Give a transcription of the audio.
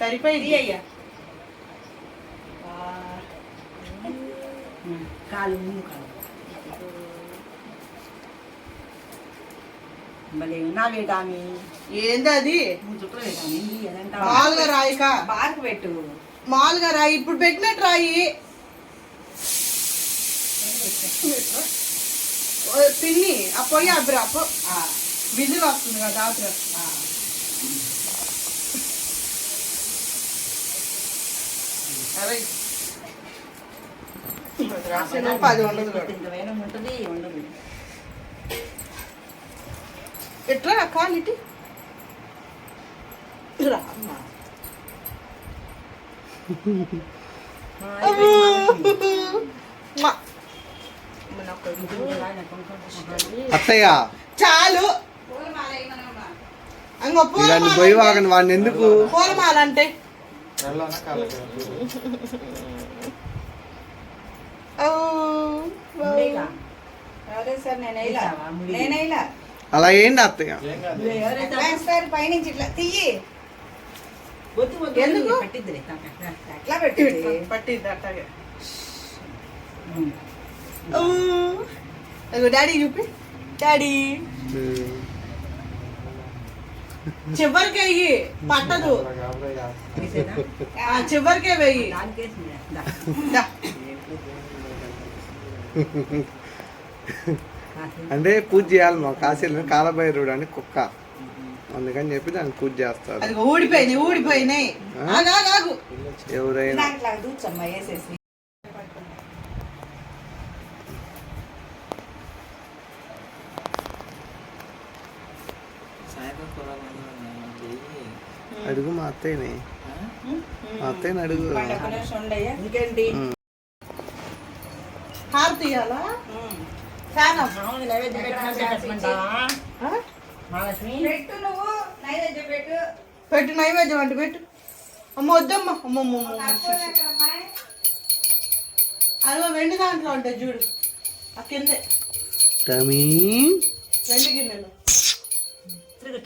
సరిపోయింది. అయ్యా. కాలు భలే ఉన్నావే డామి ఏంది అది? మామూలుగా రాయిక? బార్కు పెట్టు. మామూలుగా రాయి ఇప్పుడు పెట్టినట్టు రాయి. పిన్ని ఆ పొయ్యి అబ్బరా ఆ, విజిల్ వస్తుంది కదా రాత్రి ఆయన కొంచెం అత్తయ్య. చాలు. అంగ ఇలాంటి పోయి వాగని వాడిని ఎందుకు? పూలమాల అంటే ఓ, ఉండేగా. ఎవరే సార్ నేను వేయలా వేసావా ముడి? నేను వేయలా అలా ఏంటి అత్తయ్య నువ్వు ఎవరైతే వేస్తారు పైనుంచి ఇట్లా తీయి వద్దు వద్దు ఎందుకు? ఎందుకు పెట్టిద్దిలే ఎట్లా పెట్టింది పట్టింది అట్టాగే ఉమ్. ఓ. అదిగో డాడీ చూపి డాడీ చివరికి వెయ్యి పట్టదు. చివరికే వెయ్యి. అంటే పూజ చేయాలి మా కాశీలో కాలభైరుడు అని కుక్క. అందుకని చెప్పి దానికి పూజ చేస్తారు. ఊడిపోయినాయి ఊడిపోయినాయి. ఎవరైనా అడుగు మా అత్తయ్యని. మా అత్తయ్యని అడుగు. ఇంకేంటి? మహాలక్ష్మి పెట్టు. నువ్వు. నైవేద్యం పెట్టు. పెట్టు నైవేద్యం అంటే పెట్టు. అమ్మ వద్దమ్మ. అమ్మ అమ్మ, అమ్మ, అమ్మ. అదిగో వెండి దాంట్లో ఉంటాయి చూడు. ఆ కిందే. టమీ. వెండి గిన్నెలు. తిరుగు